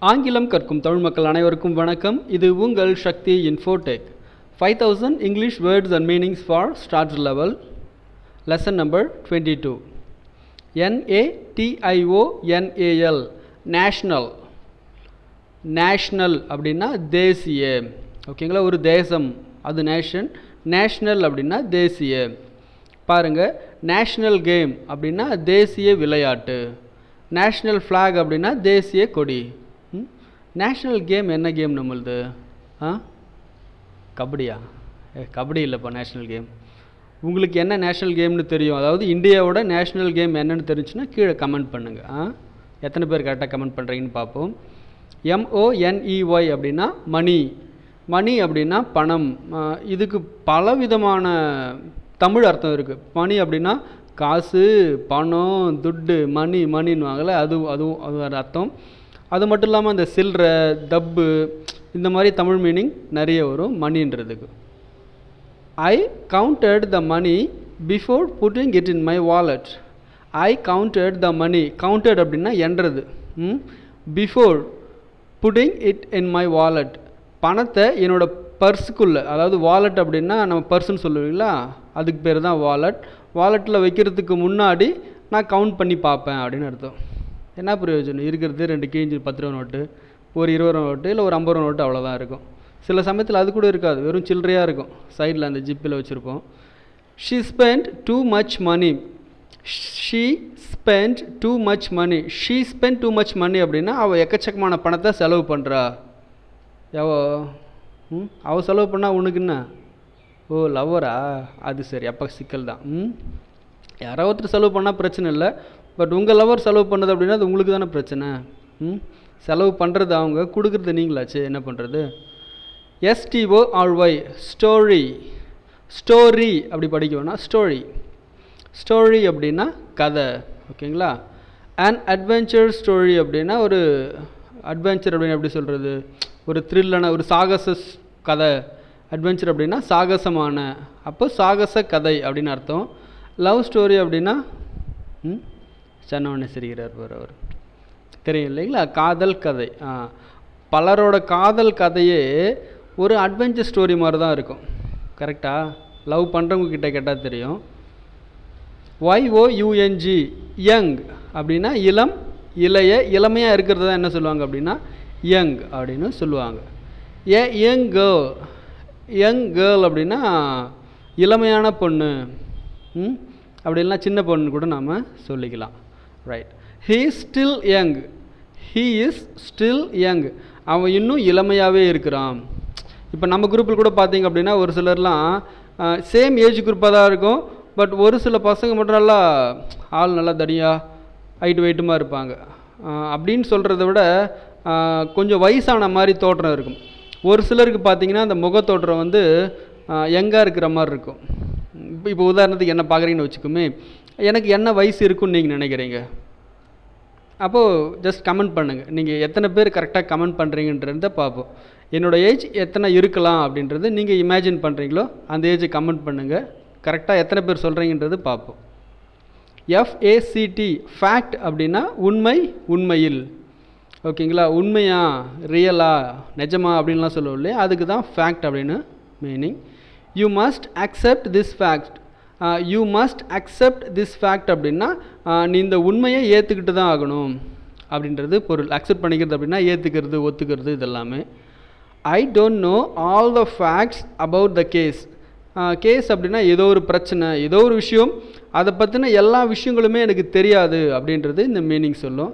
ஆங்கிலம் கற்கும் தமிழ் மக்கள் அனைவருக்கும் வணக்கம். இது உங்கள் Sakthi Infotech five thousand English words and meanings for start level lesson number twenty two என்ஏடிஐஓஎன்ஏஎல் national national அப்படின்னா தேசிய. ஓகேங்களா? ஒரு தேசம் அது நேஷன் நேஷ்னல் அப்படின்னா தேசிய. பாருங்கள் நேஷ்னல் கேம் அப்படின்னா தேசிய விளையாட்டு. நேஷ்னல் ஃப்ளாக் அப்படின்னா தேசிய கொடி. நேஷ்னல் கேம் என்ன கேம் நம்மளுது? ஆ? கபடியா? ஏ கபடி இல்லைப்பா நேஷ்னல் கேம் உங்களுக்கு என்ன நேஷ்னல் கேம்னு தெரியும்? அதாவது இந்தியாவோட நேஷ்னல் கேம் என்னன்னு தெரிஞ்சுன்னா கீழே கமெண்ட் பண்ணுங்கள் ஆ? எத்தனை பேர் கரெக்டாக கமெண்ட் பண்ணுறீங்கன்னு பார்ப்போம். எம்ஓஎன்இஒய் அப்படின்னா மணி மணி அப்படின்னா பணம். இதுக்கு பல விதமான தமிழ் அர்த்தம் இருக்குது மணி அப்படின்னா காசு பணம் துட்டு மணி மணின்னுவாங்கள்ல அது அதுவும் அது ஒரு அர்த்தம். அது மட்டும் இல்லாமல் அந்த சில்லறை டப்பு இந்த மாதிரி தமிழ் மீனிங் நிறைய வரும் மணின்றதுக்கு. I counted the money before putting it in my wallet I counted the money counted அப்படின்னா எண்றது before putting it in my wallet பணத்தை என்னோடய பர்ஸுக்குள்ளே அதாவது வாலெட் அப்படின்னா நம்ம பர்ஸுன்னு சொல்லுவீங்களா? அதுக்கு பேர் தான் வாலெட் வாலெட்டில் வைக்கிறதுக்கு முன்னாடி நான் கவுண்ட் பண்ணி பார்ப்பேன் அப்படின்னு அர்த்தம். என்ன பிரயோஜனம்? இருக்கிறது ரெண்டு கிழிஞ்சு பத்து ரூபா நோட்டு ஒரு இருபது ரூபா நோட்டு இல்லை ஒரு ஐம்பது ரூபா நோட்டு அவ்வளோதான் இருக்கும். சில சமயத்தில் அது கூட இருக்காது. வெறும் சில்லறையாக இருக்கும். சைடில் அந்த ஜிப்பில் வச்சுருப்போம். She spend too much money she spend too much money she spend too much money அப்படின்னா அவள் எக்கச்சக்கமான பணத்தை செலவு பண்ணுறா எவோ ம்? அவள் செலவு பண்ணால் உனக்கு என்ன? ஓ லவ்வரா அது சரி. அப்போ சிக்கல் தான். ம்? யாரோ ஒருத்தர் செலவு பண்ணால் பிரச்சனை இல்லை. பட் உங்கள் லவர் செலவு பண்ணுது அப்படின்னா அது உங்களுக்கு தானே பிரச்சனை? ம்? செலவு பண்ணுறது அவங்க கொடுக்குறது நீங்களாச்சு? என்ன பண்ணுறது எஸ்டிஓ ஆழ்வாய் ஸ்டோரி ஸ்டோரி அப்படி படிக்க வேணாம். ஸ்டோரி ஸ்டோரி அப்படின்னா கதை. ஓகேங்களா? அண்ட் அட்வென்ச்சர் ஸ்டோரி அப்படின்னா ஒரு அட்வென்ச்சர் அப்படின்னு எப்படி சொல்கிறது ஒரு த்ரில்லான ஒரு சாகச கதை. அட்வென்ச்சர் அப்படின்னா சாகசமான. அப்போ சாகச கதை அப்படின்னு அர்த்தம். லவ் ஸ்டோரி அப்படின்னா ம் சொன்னவொடனே அவர். தெரியும் இல்லைங்களா? காதல் கதை. ஆ பலரோட காதல் கதையே ஒரு அட்வென்ச்சர் ஸ்டோரி மாதிரி தான் இருக்கும். கரெக்டாக லவ் பண்ணுறவங்க கிட்ட கேட்டால் தெரியும். ஒய்ஓயூஎன்ஜி யங் அப்படின்னா இளம் இளைய இளமையாக இருக்கிறது தான் என்ன சொல்லுவாங்க அப்படின்னா யங் அப்படின்னு சொல்லுவாங்க. A young girl young girl அப்படின்னா இளமையான பொண்ணு. ம்? அப்படி இல்லைனா சின்ன பொண்ணு கூட நாம் சொல்லிக்கலாம். Right he still young he is still young அவன் இன்னும் இளமையாகவே இருக்கிறான். இப்போ நம்ம குரூப்பில் கூட பார்த்தீங்க அப்படின்னா ஒரு சிலர்லாம் சேம் ஏஜ் குரூப்பாக தான் இருக்கும். பட் ஒரு சில பசங்க மட்டும் நல்லா ஆள் நல்லா தடியாக ஹைட்டு வெயிட்டுமா இருப்பாங்க. அப்படின்னு சொல்கிறத விட கொஞ்சம் வயசான மாதிரி தோற்றம் இருக்கும். ஒரு சிலருக்கு பார்த்தீங்கன்னா அந்த முகத்தோற்றம் வந்து யங்காக இருக்கிற மாதிரி இருக்கும். இப்போ இப்போ உதாரணத்துக்கு என்ன பார்க்குறீங்கன்னு வச்சுக்கோமே. எனக்கு என்ன வயசு இருக்குன்னு நீங்கள் நினைக்கிறீங்க? அப்போது ஜஸ்ட் கமெண்ட் பண்ணுங்கள் நீங்கள் எத்தனை பேர் கரெக்டாக கமெண்ட் பண்ணுறீங்கன்றத பார்ப்போம். என்னோடய ஏஜ் எத்தனை இருக்கலாம் அப்படின்றது நீங்கள் இமேஜின் பண்ணுறீங்களோ அந்த ஏஜை கமெண்ட் பண்ணுங்கள் கரெக்டாக எத்தனை பேர் சொல்கிறீங்கன்றது பார்ப்போம். எஃப்ஏசிடி ஃபேக்ட் அப்படின்னா உண்மை உண்மையில். ஓகேங்களா? உண்மையா ரியலா நிஜமா அப்படின்லாம் சொல்லுவோம் இல்லையா? அதுக்கு தான் ஃபேக்ட் அப்படின்னு meaning you must accept this fact you must accept this fact அப்படின்னா நீ இந்த உண்மையை ஏற்றுக்கிட்டு தான் ஆகணும் அப்படின்றது பொருள். அக்செப்ட் பண்ணிக்கிறது அப்படின்னா ஏற்றுக்கிறது ஒத்துக்கிறது இதெல்லாமே. I don't know all the facts about the case case அப்படின்னா ஏதோ ஒரு பிரச்சனை ஏதோ ஒரு விஷயம். அதை பற்றின எல்லா விஷயங்களுமே எனக்கு தெரியாது அப்படின்றது இந்த மீனிங் சொல்லும்.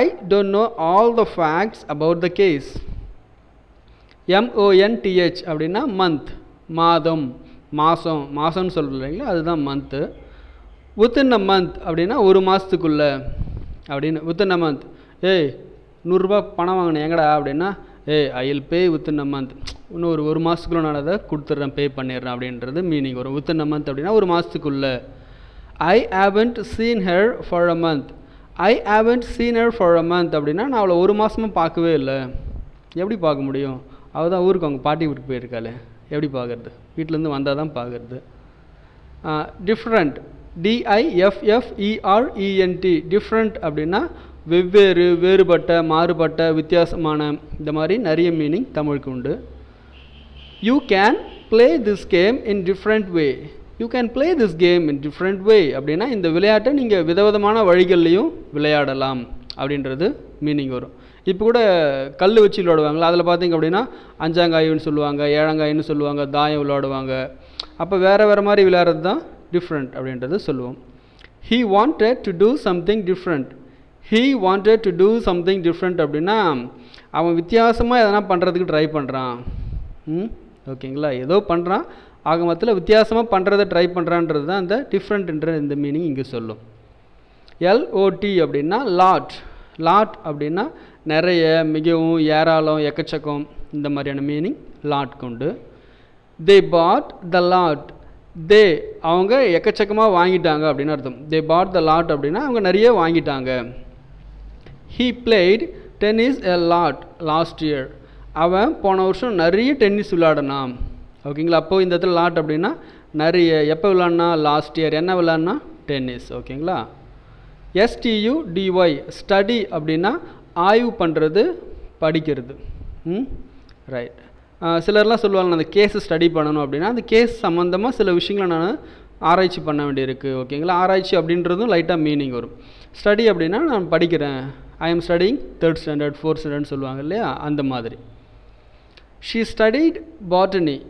I don't know all the facts about the case M O N T H அப்படின்னா மந்த் மாதம். மாதம் மாதம்னு சொல்கிறோம் இல்லைங்களா? அதுதான் மந்த்து வித்தின் அ மந்த் அப்படின்னா ஒரு மாதத்துக்குள்ளே அப்படின்னு வித்தின் அ மந்த் ஏய் நூறுரூபா பணம் வாங்கினேன் எங்கடா அப்படின்னா ஏய் I will pay within a month இன்னும் ஒரு ஒரு மாதத்துக்குள்ள நான் அதை கொடுத்துட்றேன் பே பண்ணிடுறேன் அப்படின்றது மீனிங் வரும். வித்தின் அ மந்த் அப்படின்னா ஒரு மாதத்துக்குள்ளே I haven't seen her for a month I haven't seen her for a month அப்படின்னா நான் அவளை ஒரு மாதமாக பார்க்கவே இல்லை. எப்படி பார்க்க முடியும்? அவள் தான் ஊருக்கு அவங்க பாட்டி வீட்டுக்கு போயிருக்காளே. எப்படி பார்க்கறது? வீட்டிலேருந்து வந்தால் தான் பார்க்கறது டிஃப்ரெண்ட் டிஐஎஃப்எஃப்இஆர்இஎன்டி டிஃப்ரெண்ட் அப்படின்னா வெவ்வேறு வேறுபட்ட மாறுபட்ட வித்தியாசமான இந்த மாதிரி நிறைய மீனிங் தமிழுக்கு உண்டு. You can play this game in different way you can play this game in different way அப்படின்னா இந்த விளையாட்டை நீங்கள் விதவிதமான வழிகள்லையும் விளையாடலாம் அப்படின்றது மீனிங் வரும். இப்போ கூட கல் வச்சு விளையாடுவாங்களா அதில் பார்த்தீங்க அப்படின்னா அஞ்சாங்காயின்னு சொல்லுவாங்க ஏழங்காயின்னு சொல்லுவாங்க தாயம் விளையாடுவாங்க அப்போ வேறு வேறு மாதிரி விளையாடுறது தான் டிஃப்ரெண்ட் அப்படின்றது சொல்லுவோம். He wanted to do something different he wanted to do something different அப்படின்னா அவன் வித்தியாசமாக எதனா பண்ணுறதுக்கு ட்ரை பண்ணுறான் ம்? ஓகேங்களா? ஏதோ பண்ணுறான் ஆக மொத்தத்தில் வித்தியாசமாக பண்ணுறதை ட்ரை பண்ணுறான்றது தான் அந்த டிஃப்ரெண்ட்ன்ற இந்த மீனிங் இங்கே சொல்லும். எல்ஓடி அப்படின்னா லாட் லாட் அப்படின்னா நிறைய மிகவும் ஏராளம் எக்கச்சக்கம் இந்த மாதிரியான மீனிங் லாட் கொண்டு. தே பாட் த லாட் தே அவங்க எக்கச்சக்கமாக வாங்கிட்டாங்க அப்படின்னு அர்த்தம். தே பாட் த லாட் அப்படின்னா அவங்க நிறைய வாங்கிட்டாங்க. He played tennis a lot last year அவன் போன வருஷம் நிறைய டென்னிஸ் விளையாடினான். ஓகேங்களா அப்போது இந்த இடத்துல லாட் அப்படின்னா நிறைய எப்போ விளாட்னா லாஸ்ட் இயர் என்ன விளாட்னா டென்னிஸ் ஓகேங்களா எஸ்டியூடிஒய் ஸ்டடி அப்படின்னா ஆய்வு பண்ணுறது படிக்கிறது. ம்? ரைட் சிலர்லாம் சொல்லுவாங்க அந்த கேஸை ஸ்டடி பண்ணணும் அப்படின்னா அந்த கேஸ் சம்மந்தமாக சில விஷயங்களை நான் ஆராய்ச்சி பண்ண வேண்டியிருக்கு ஓகேங்களா ஆராய்ச்சி அப்படின்றதும் லைட்டாக மீனிங் வரும். ஸ்டடி அப்படின்னா நான் படிக்கிறேன். I am studying third standard fourth standard சொல்லுவாங்க இல்லையா? அந்த மாதிரி. She studied botany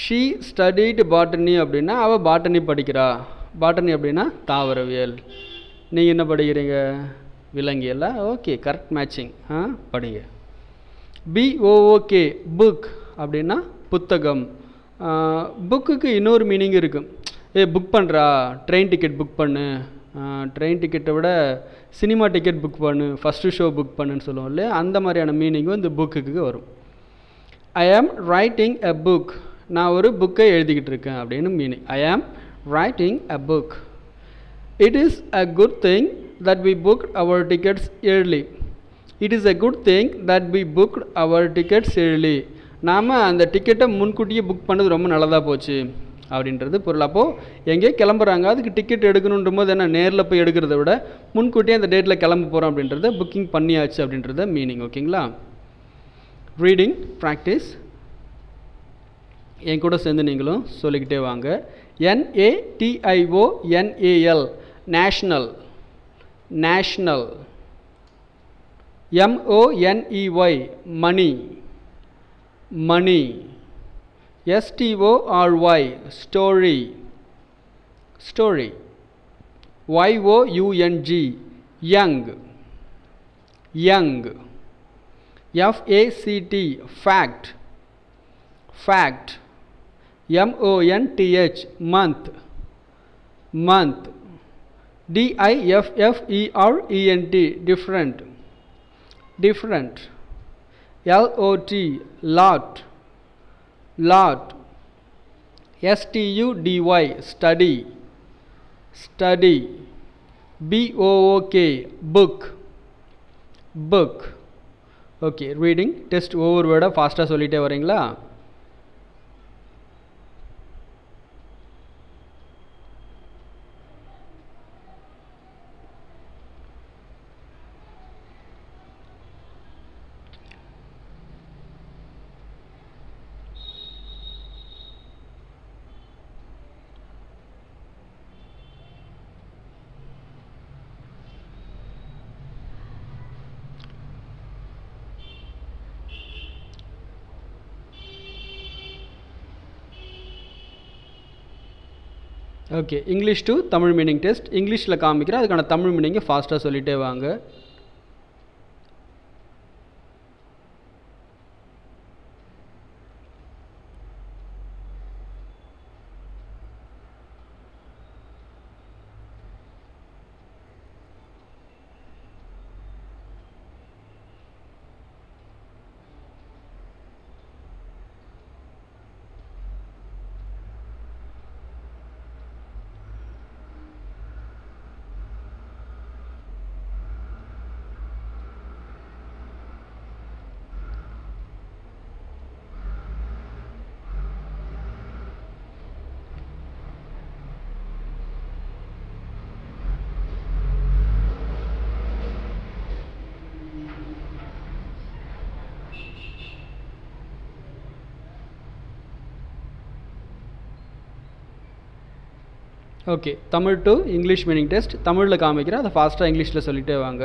she studied botany அப்படின்னா அவள் பாட்டனி படிக்கிறா. பாட்டனி அப்படின்னா தாவரவியல். நீங்கள் என்ன படிக்கிறீங்க? விலங்கியல்ல? ஓகே கரெக்ட் மேட்சிங் ஆ படிங்க. B O O K book அப்படின்னா புத்தகம். புக்குக்கு இன்னொரு மீனிங் இருக்கும் ஏ புக் பண்ணுறா ட்ரெயின் டிக்கெட் புக் பண்ணு. ட்ரெயின் டிக்கெட்டை விட சினிமா டிக்கெட் புக் பண்ணு. ஃபஸ்ட்டு ஷோ புக் பண்ணுன்னு சொல்லுவோம் இல்லையா? அந்த மாதிரியான மீனிங்கும் இந்த புக்குக்கு வரும். ஐ ஆம் ரைட்டிங் எ புக் நான் ஒரு புக்கை எழுதிக்கிட்டு இருக்கேன் அப்படின்னு meaning I am writing a book it is a good thing that we book our tickets early. It is a good thing that we booked our tickets early. நாம் அந்த டிக்கெட்டை முன்கூட்டியே புக் பண்ணது ரொம்ப நல்லதாக போச்சு. அப்படின்றது பொருள். அப்போது எங்கேயோ கிளம்புறாங்க? அதுக்கு டிக்கெட் எடுக்கணுன்ற போது என்ன நேரில் போய் எடுக்கிறத விட முன்கூட்டியே அந்த டேட்டில் கிளம்ப போகிறோம் அப்படின்றத புக்கிங் பண்ணியாச்சு அப்படின்றத மீனிங் ஓகேங்களா? ரீடிங் ப்ராக்டிஸ் என் கூட சேர்ந்து நீங்களும் சொல்லிக்கிட்டே வாங்க. N A T I O N A L national national. M O N E Y money. Money. S T O R Y story. Story. Y O U N G young. Young. F A C T fact. Fact. M O N T H month. Month. டிஐஎஃப்எஃப்இஆர்இஎன்டி different different LOT lot lot எஸ்டியூடிஒய் study study B O O K book book okay reading test ஒவ்வொரு வேர்டாக ஃபாஸ்ட்டாக சொல்லிகிட்டே வரீங்களா? Okay English to Tamil meaning test இங்கிலீஷில் காமிக்கிறேன். அதுக்கான தமிழ் மீனிங்கை ஃபாஸ்ட்டாக சொல்லிகிட்டே வாங்க. Okay Tamil to English meaning test தமிழில் காமிக்கிறேன் அதை ஃபாஸ்ட்டாக இங்கிலீஷில் சொல்லிகிட்டே வாங்க.